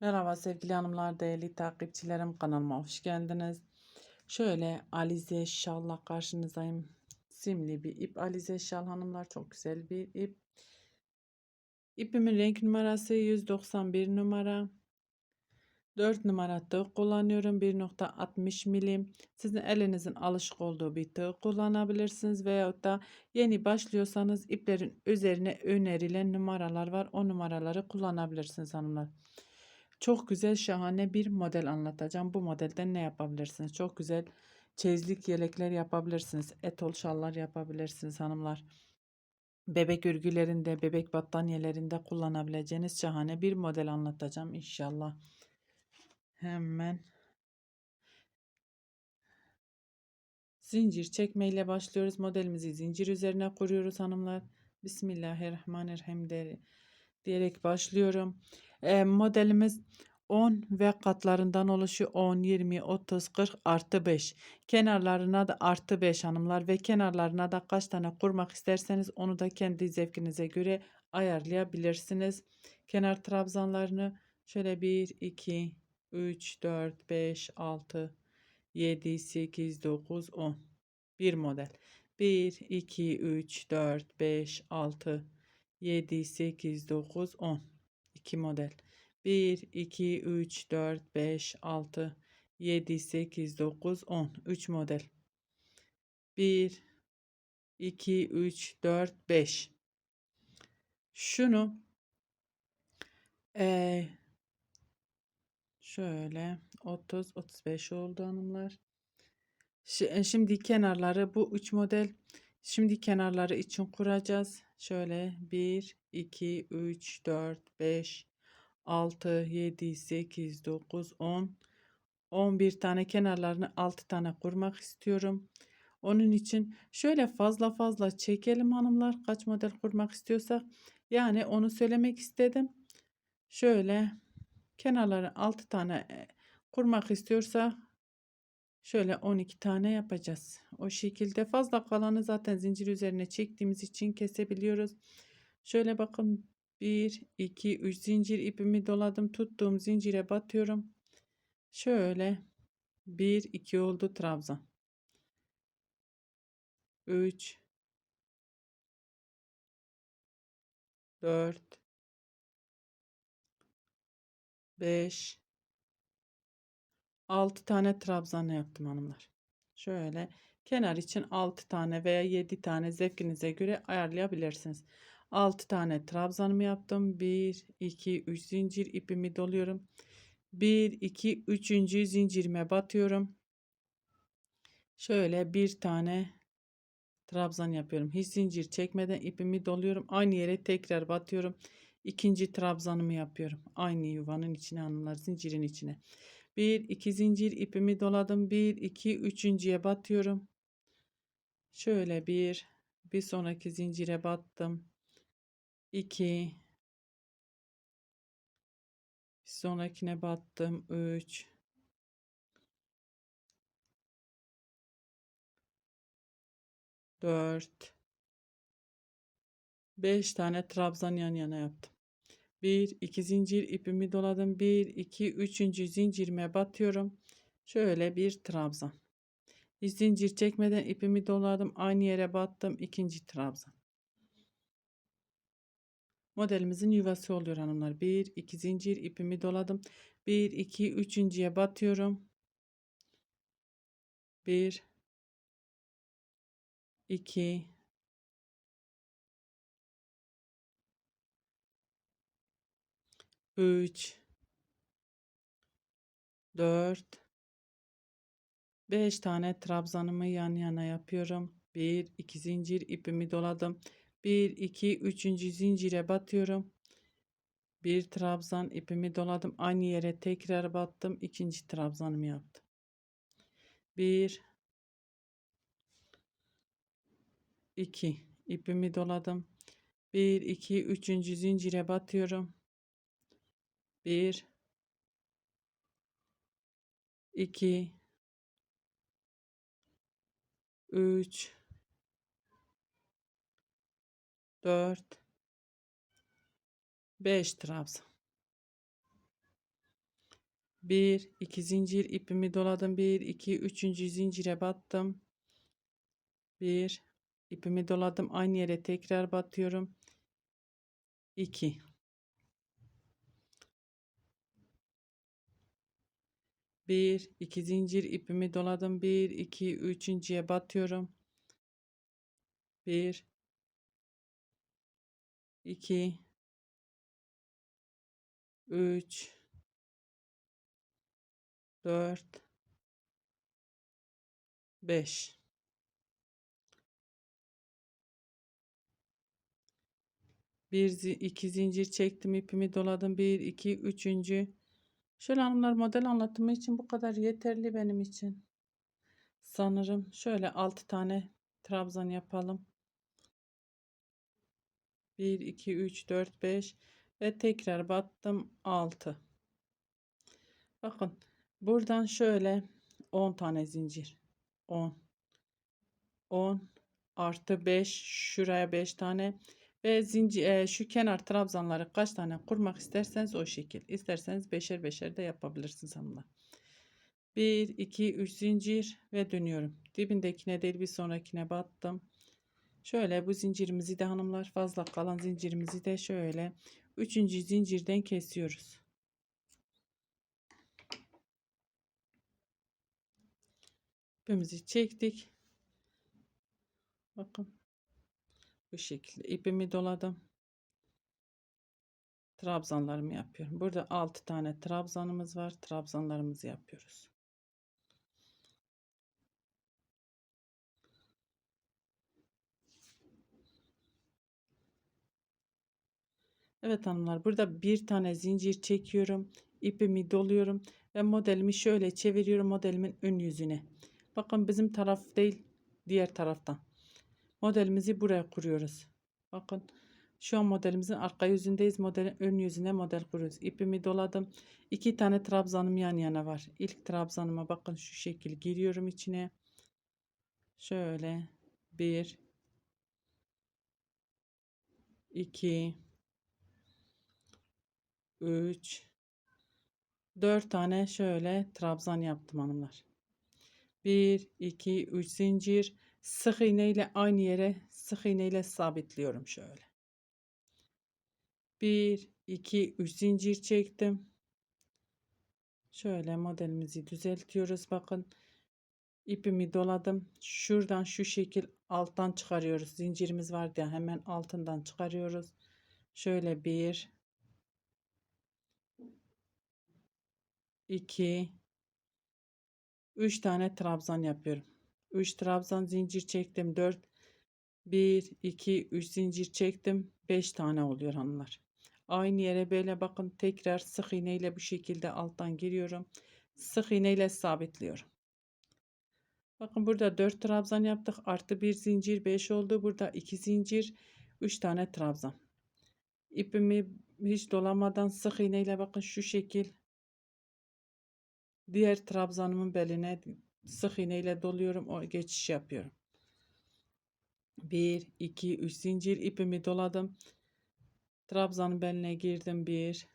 Merhaba sevgili hanımlar, değerli takipçilerim kanalıma hoş geldiniz. Şöyle alize şalla karşınızdayım. Simli bir ip alize şal hanımlar çok güzel bir ip. İpimin renk numarası 191 numara. 4 numara tığ kullanıyorum 1.60 milim. Sizin elinizin alışık olduğu bir tığ kullanabilirsiniz veyahut da yeni başlıyorsanız iplerin üzerine önerilen numaralar var. O numaraları kullanabilirsiniz hanımlar. Çok güzel şahane bir model anlatacağım. Bu modelden ne yapabilirsiniz? Çok güzel çeyizlik yelekler yapabilirsiniz. Etol şallar yapabilirsiniz hanımlar. Bebek örgülerinde, bebek battaniyelerinde kullanabileceğiniz şahane bir model anlatacağım inşallah. Hemen zincir çekme ile başlıyoruz. Modelimizi zincir üzerine kuruyoruz hanımlar. Bismillahirrahmanirrahim der- diyerek başlıyorum. Modelimiz 10 ve katlarından oluşuyor. 10, 20, 30, 40 artı 5. Kenarlarına da artı 5 hanımlar ve kenarlarına da kaç tane kurmak isterseniz onu da kendi zevkinize göre ayarlayabilirsiniz. Kenar trabzanlarını şöyle 1, 2, 3, 4, 5, 6, 7, 8, 9, 10. Bir model. 1, 2, 3, 4, 5, 6, 7, 8, 9, 10. 2 model. 1, 2, 3, 4, 5, 6, 7, 8, 9, 10. 3 model. 1, 2, 3, 4, 5. Şunu eee şöyle 30, 35 oldu hanımlar. Şi- Şimdi kenarları bu 3 model. Şimdi kenarları için kuracağız. Şöyle 1, 2, 3, 4, 5, 6, 7, 8, 9, 10. 11 tane kenarlarını 6 tane kurmak istiyorum. Onun için şöyle fazla fazla çekelim hanımlar. Kaç model kurmak istiyorsak. Yani onu söylemek istedim. Şöyle kenarları 6 tane e, kurmak istiyorsa şöyle 12 tane yapacağız. O şekilde fazla kalanı zaten zincir üzerine çektiğimiz için kesebiliyoruz. Şöyle bakın 1 2 3 zincir ipimi doladım. Tuttuğum zincire batıyorum. Şöyle 1 2 oldu trabzan. 3 4 5 6 tane trabzan yaptım hanımlar. Şöyle kenar için 6 tane veya 7 tane zevkinize göre ayarlayabilirsiniz. 6 tane trabzanımı yaptım. 1 2 3 zincir ipimi doluyorum. 1 2 3. zincirime batıyorum. Şöyle bir tane trabzan yapıyorum. Hiç zincir çekmeden ipimi doluyorum. Aynı yere tekrar batıyorum. İkinci trabzanımı yapıyorum. Aynı yuvanın içine hanımlar zincirin içine. 1 2 zincir ipimi doladım. 1 2 üçüncüye batıyorum. Şöyle bir bir sonraki zincire battım. 2 bir sonrakine battım. 3 4 5 tane trabzan yan yana yaptım. 1 2 zincir ipimi doladım. 1 2 3. zincirime batıyorum. Şöyle bir trabzan. Hiç zincir çekmeden ipimi doladım. Aynı yere battım. ikinci trabzan. Modelimizin yuvası oluyor hanımlar. 1 2 zincir ipimi doladım. 1 2 üçüncüye batıyorum. 1 2 3 4 5 tane trabzanımı yan yana yapıyorum. 1 2 zincir ipimi doladım. 1 2 3. zincire batıyorum. Bir trabzan ipimi doladım. Aynı yere tekrar battım. ikinci trabzanımı yaptım. 1 2 ipimi doladım. 1 2 3. zincire batıyorum. 1 2 3 4 5 trabzan. 1 2 zincir ipimi doladım. 1 2 3. zincire battım. 1 ipimi doladım. Aynı yere tekrar batıyorum. 2 1 2 zincir ipimi doladım. 1 2 üçüncüye batıyorum. 1 2 3 4 5 bir iki zincir çektim ipimi doladım. 1 2 üçüncü şöyle hanımlar model anlatımı için bu kadar yeterli benim için. Sanırım şöyle 6 tane trabzan yapalım. 1 2 3 4 5 ve tekrar battım 6 bakın buradan şöyle 10 tane zincir. 10 10 artı 5 şuraya 5 tane ve zincir e, şu kenar trabzanları kaç tane kurmak isterseniz o şekil. İsterseniz beşer beşer de yapabilirsiniz hanımlar 1 2 3 zincir ve dönüyorum. Dibindekine değil bir sonrakine battım. Şöyle bu zincirimizi de hanımlar fazla kalan zincirimizi de şöyle üçüncü zincirden kesiyoruz. İpimizi çektik. Bakın bu şekilde. İpimi doladım. Trabzanlarımı yapıyorum. Burada 6 tane trabzanımız var. Trabzanlarımızı yapıyoruz. Evet hanımlar burada bir tane zincir çekiyorum. İpimi doluyorum ve modelimi şöyle çeviriyorum modelimin ön yüzüne. Bakın bizim taraf değil diğer taraftan modelimizi buraya kuruyoruz. Bakın şu an modelimizin arka yüzündeyiz. Modelin ön yüzüne model kuruyoruz. İpimi doladım. İki tane trabzanım yan yana var. İlk trabzanıma bakın şu şekil giriyorum içine. Şöyle bir iki 3 4 tane şöyle trabzan yaptım hanımlar. 1 2 3 zincir sık iğne ile aynı yere sık iğne ile sabitliyorum şöyle. 1 2 3 zincir çektim. Şöyle modelimizi düzeltiyoruz. Bakın ipimi doladım. Şuradan şu şekil alttan çıkarıyoruz. Zincirimiz var ya hemen altından çıkarıyoruz. Şöyle bir 2 3 tane trabzan yapıyorum. 3 trabzan zincir çektim. 4 1 2 3 zincir çektim. 5 tane oluyor hanımlar. Aynı yere böyle bakın tekrar sık iğne ile bu şekilde alttan giriyorum. Sık iğne ile sabitliyorum. Bakın burada 4 trabzan yaptık. Artı 1 zincir 5 oldu. Burada 2 zincir 3 tane trabzan. İpimi hiç dolamadan sık iğne ile bakın şu şekil Diğer trabzanımın beline sık iğne ile doluyorum. O geçiş yapıyorum. 1 2 3 zincir ipimi doladım. Trabzanın beline girdim. 1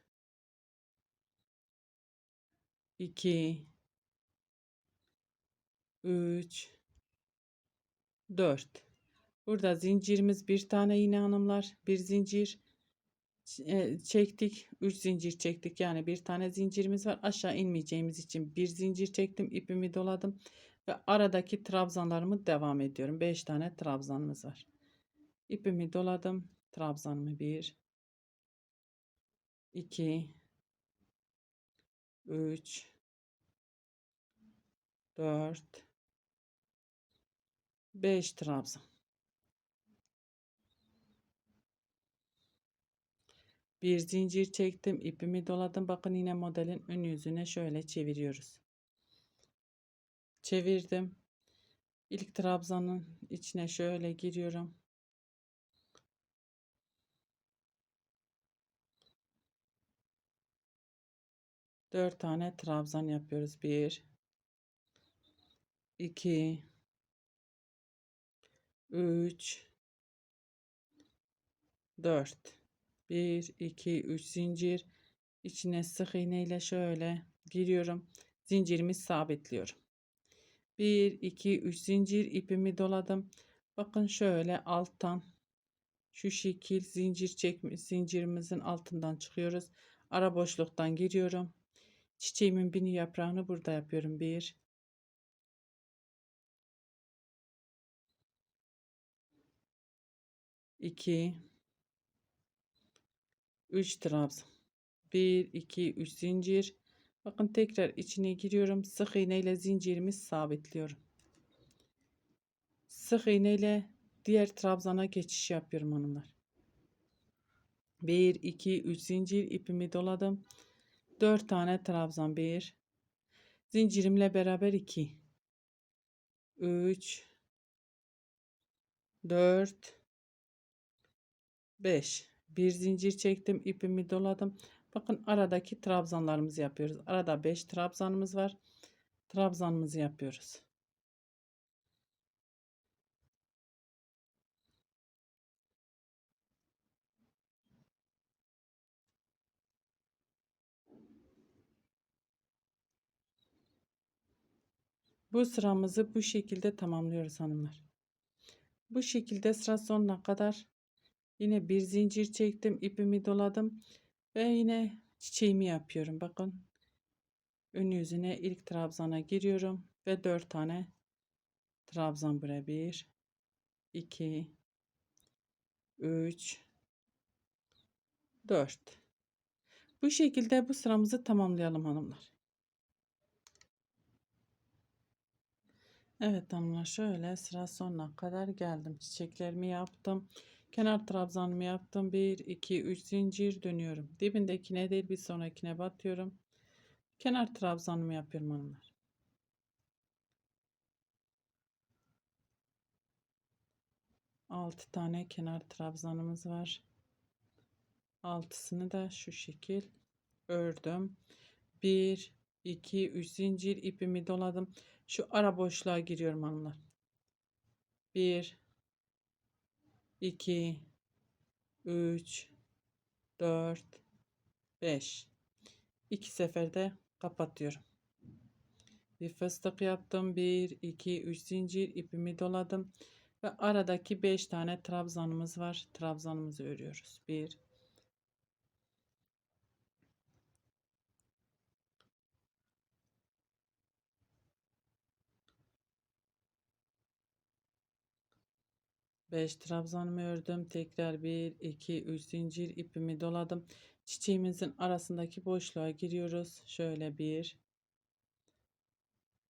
2 3 4 Burada zincirimiz bir tane yine hanımlar. Bir zincir çektik 3 zincir çektik. Yani bir tane zincirimiz var aşağı inmeyeceğimiz için bir zincir çektim ipimi doladım ve aradaki trabzanlarımı devam ediyorum. 5 tane trabzanımız var. İpimi doladım trabzanımı 1 2 3 4 5 trabzan Bir zincir çektim. ipimi doladım. Bakın yine modelin ön yüzüne şöyle çeviriyoruz. Çevirdim. İlk trabzanın içine şöyle giriyorum. Dört tane trabzan yapıyoruz. Bir, iki, üç, dört. 1 2 3 zincir içine sık iğne ile şöyle giriyorum. Zincirimi sabitliyorum. 1 2 3 zincir ipimi doladım. Bakın şöyle alttan şu şekil zincir çekmiş zincirimizin altından çıkıyoruz. Ara boşluktan giriyorum. Çiçeğimin bini yaprağını burada yapıyorum. 1 2 3 trabzan 1 2 3 zincir. Bakın tekrar içine giriyorum. Sık iğne ile zincirimi sabitliyorum. Sık iğne ile diğer trabzana geçiş yapıyorum hanımlar. 1 2 3 zincir. İpimi doladım. 4 tane trabzan. 1 zincirimle beraber 2 3 4 5 bir zincir çektim ipimi doladım. Bakın aradaki trabzanlarımızı yapıyoruz. Arada 5 trabzanımız var. Trabzanımızı yapıyoruz. Bu sıramızı bu şekilde tamamlıyoruz hanımlar. Bu şekilde sıra sonuna kadar Yine bir zincir çektim, ipimi doladım ve yine çiçeğimi yapıyorum. Bakın ön yüzüne ilk trabzana giriyorum ve 4 tane trabzan buraya 1 2 3 4 bu şekilde bu sıramızı tamamlayalım hanımlar. Evet hanımlar şöyle sıra sonuna kadar geldim. Çiçeklerimi yaptım. Kenar trabzanımı yaptım. 1, 2, 3 zincir dönüyorum. Dibindekine değil bir sonrakine batıyorum. Kenar trabzanımı yapıyorum hanımlar. Altı tane kenar trabzanımız var. Altısını da şu şekil ördüm. 1, 2, 3 zincir ipimi doladım. Şu ara boşluğa giriyorum hanımlar. 1, 2 3 4 5 2 seferde kapatıyorum. Bir fıstık yaptım. 1 2 3 zincir ipimi doladım ve aradaki 5 tane trabzanımız var. Trabzanımızı örüyoruz. 1 5 trabzanımı ördüm. Tekrar 1 2 3 zincir ipimi doladım. Çiçeğimizin arasındaki boşluğa giriyoruz. Şöyle 1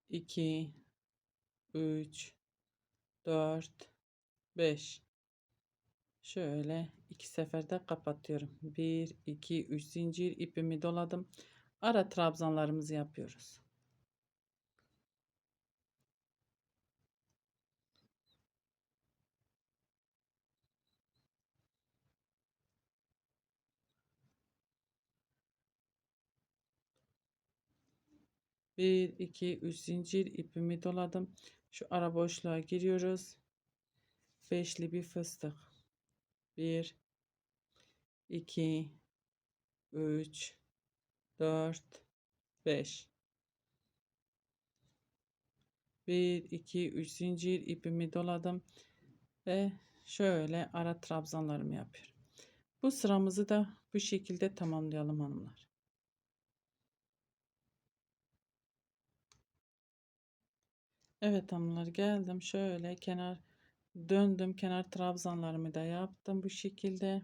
2 3 4 5 Şöyle iki seferde kapatıyorum. 1 2 3 zincir ipimi doladım. Ara trabzanlarımızı yapıyoruz. Bir, iki, üç zincir ipimi doladım. Şu ara boşluğa giriyoruz. Beşli bir fıstık. Bir, iki, üç, dört, beş. Bir, iki, üç zincir ipimi doladım. Ve şöyle ara trabzanlarımı yapıyorum. Bu sıramızı da bu şekilde tamamlayalım hanımlar. Evet hanımlar geldim. Şöyle kenar döndüm. Kenar trabzanlarımı da yaptım bu şekilde.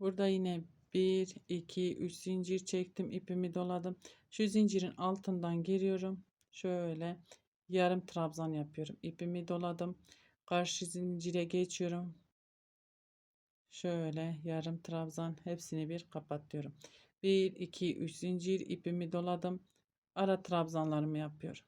Burada yine 1 2 3 zincir çektim. ipimi doladım. Şu zincirin altından giriyorum. Şöyle yarım trabzan yapıyorum. ipimi doladım. Karşı zincire geçiyorum. Şöyle yarım trabzan hepsini bir kapatıyorum. 1 2 3 zincir ipimi doladım ara trabzanlarımı yapıyorum.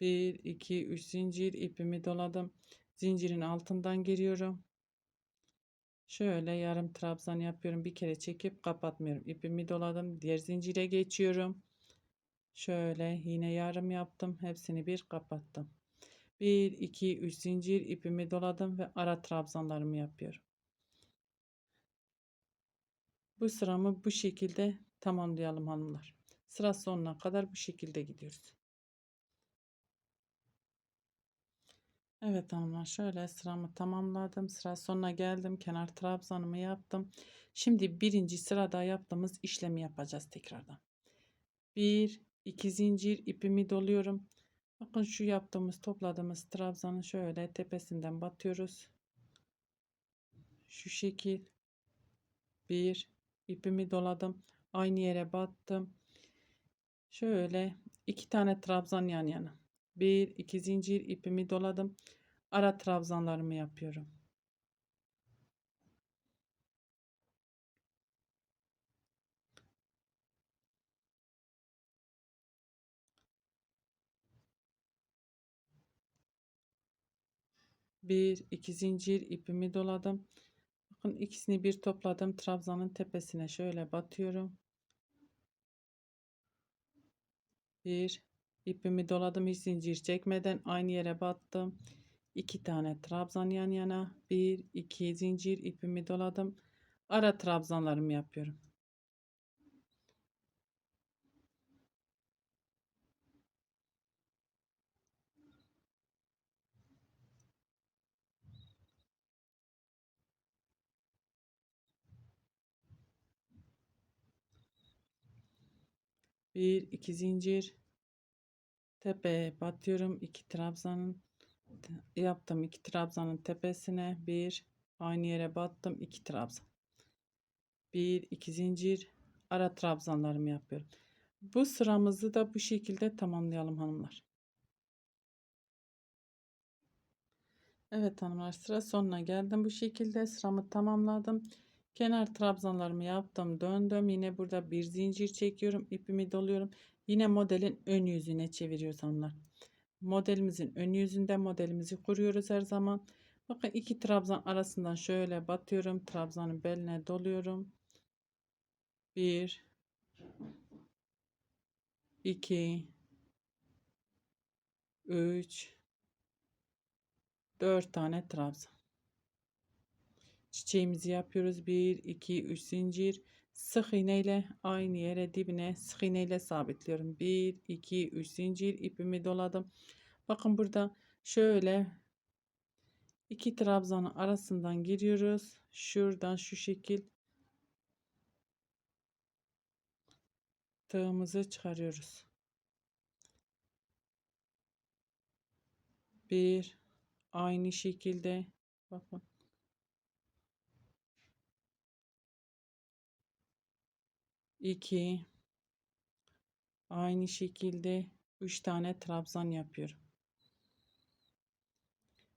Bir, iki, üç zincir ipimi doladım. Zincirin altından giriyorum. Şöyle yarım trabzan yapıyorum. Bir kere çekip kapatmıyorum. İpimi doladım. Diğer zincire geçiyorum. Şöyle yine yarım yaptım. Hepsini bir kapattım. 1 2 3 zincir ipimi doladım ve ara trabzanlarımı yapıyorum. Bu sıramı bu şekilde tamamlayalım hanımlar. Sıra sonuna kadar bu şekilde gidiyoruz. Evet hanımlar şöyle sıramı tamamladım. Sıra sonuna geldim. Kenar trabzanımı yaptım. Şimdi birinci sırada yaptığımız işlemi yapacağız tekrardan. Bir, iki zincir ipimi doluyorum. Bakın şu yaptığımız topladığımız trabzanın şöyle tepesinden batıyoruz. Şu şekil. Bir ipimi doladım. Aynı yere battım. Şöyle iki tane trabzan yan yana. Bir iki zincir ipimi doladım. Ara trabzanlarımı yapıyorum. Bir iki zincir ipimi doladım. Bakın ikisini bir topladım. Trabzanın tepesine şöyle batıyorum. Bir ipimi doladım. Hiç zincir çekmeden aynı yere battım. İki tane trabzan yan yana. Bir iki zincir ipimi doladım. Ara trabzanlarımı yapıyorum. Bir iki zincir tepeye batıyorum. iki trabzanın yaptım. iki trabzanın tepesine bir aynı yere battım. iki trabzan. Bir iki zincir ara trabzanlarımı yapıyorum. Bu sıramızı da bu şekilde tamamlayalım hanımlar. Evet hanımlar sıra sonuna geldim. Bu şekilde sıramı tamamladım. Kenar trabzanlarımı yaptım. Döndüm. Yine burada bir zincir çekiyorum. ipimi doluyorum. Yine modelin ön yüzüne çeviriyoruz hanımlar. Modelimizin ön yüzünde modelimizi kuruyoruz her zaman. Bakın iki trabzan arasından şöyle batıyorum. Trabzanın beline doluyorum. 1 2 3 4 tane trabzan. Çiçeğimizi yapıyoruz. 1 2 3 zincir sık iğne ile aynı yere dibine sık iğne ile sabitliyorum. 1 2 3 zincir ipimi doladım. Bakın burada şöyle iki trabzanın arasından giriyoruz. Şuradan şu şekil tığımızı çıkarıyoruz. Bir aynı şekilde bakın 2 aynı şekilde 3 tane trabzan yapıyorum.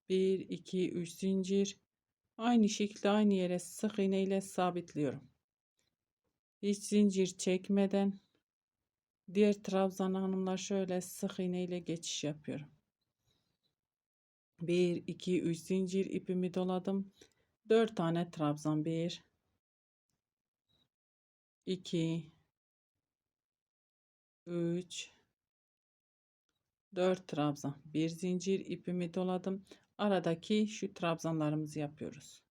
1 2 3 zincir aynı şekilde aynı yere sık iğne ile sabitliyorum. Hiç zincir çekmeden diğer trabzan hanımlar şöyle sık iğne ile geçiş yapıyorum. 1 2 3 zincir ipimi doladım. 4 tane trabzan 1 2 3 4 trabzan. Bir zincir ipimi doladım. Aradaki şu trabzanlarımızı yapıyoruz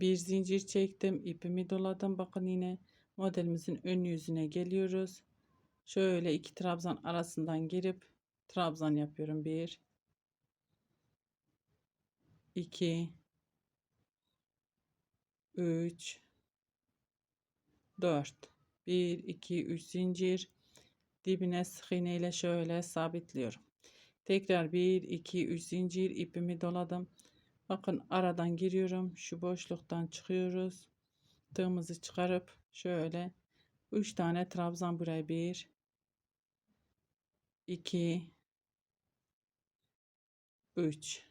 bir zincir çektim ipimi doladım. Bakın yine modelimizin ön yüzüne geliyoruz. Şöyle iki trabzan arasından girip trabzan yapıyorum. 1 2 3 4 1 2 3 zincir. Dibine sık iğne şöyle sabitliyorum. Tekrar 1 2 3 zincir. İpimi doladım Bakın aradan giriyorum. Şu boşluktan çıkıyoruz. Tığımızı çıkarıp şöyle 3 tane trabzan buraya 1 2 3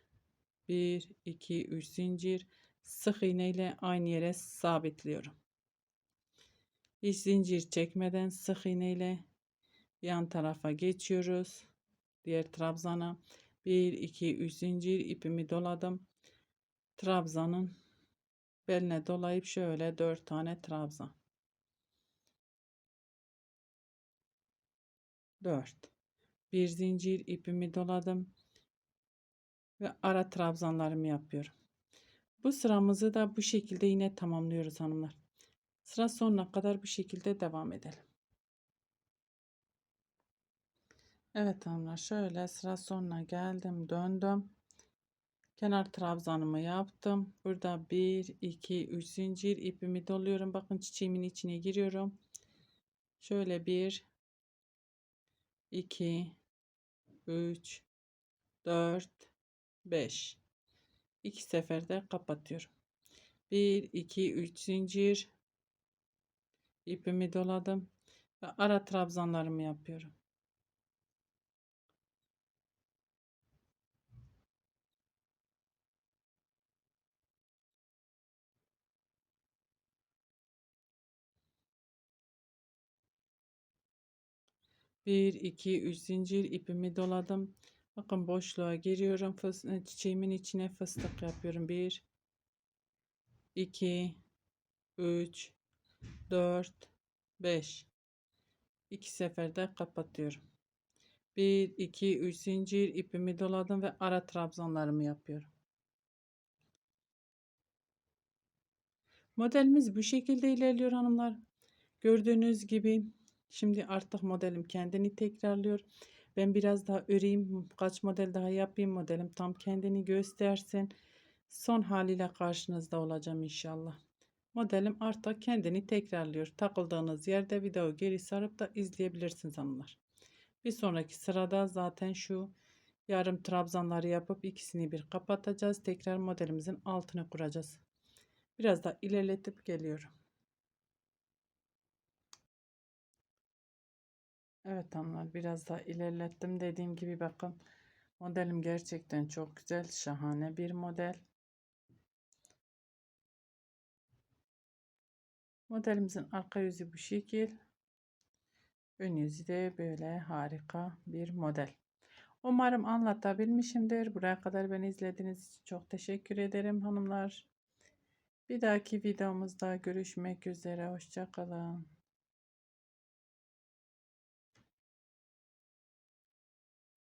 1 2 3 zincir sık iğne ile aynı yere sabitliyorum. Hiç zincir çekmeden sık iğne ile yan tarafa geçiyoruz. Diğer trabzana 1 2 3 zincir ipimi doladım. Trabzanın beline dolayıp şöyle 4 tane trabzan. 4 bir zincir ipimi doladım ve ara trabzanlarımı yapıyorum. Bu sıramızı da bu şekilde yine tamamlıyoruz hanımlar. Sıra sonuna kadar bu şekilde devam edelim. Evet hanımlar şöyle sıra sonuna geldim döndüm. Kenar trabzanımı yaptım. Burada 1 2 3 zincir ipimi doluyorum. Bakın çiçeğimin içine giriyorum. Şöyle 1 2 3 4 5 2 seferde kapatıyorum. 1 2 3 zincir ipimi doladım ve ara trabzanlarımı yapıyorum. Bir, iki, üç zincir ipimi doladım. Bakın boşluğa giriyorum. Fıs e, çiçeğimin içine fıstık yapıyorum. Bir, iki, üç, dört, beş. İki seferde kapatıyorum. Bir, iki, üç zincir ipimi doladım ve ara trabzanlarımı yapıyorum. Modelimiz bu şekilde ilerliyor hanımlar. Gördüğünüz gibi şimdi artık modelim kendini tekrarlıyor. Ben biraz daha öreyim. Kaç model daha yapayım modelim tam kendini göstersin. Son haliyle karşınızda olacağım inşallah. Modelim artık kendini tekrarlıyor. Takıldığınız yerde video geri sarıp da izleyebilirsiniz hanımlar. Bir sonraki sırada zaten şu yarım trabzanları yapıp ikisini bir kapatacağız. Tekrar modelimizin altını kuracağız. Biraz da ilerletip geliyorum. Evet hanımlar biraz daha ilerlettim. Dediğim gibi bakın modelim gerçekten çok güzel. Şahane bir model. Modelimizin arka yüzü bu şekil. Ön yüzü de böyle harika bir model. Umarım anlatabilmişimdir. Buraya kadar beni izlediğiniz için çok teşekkür ederim hanımlar. Bir dahaki videomuzda görüşmek üzere. Hoşçakalın.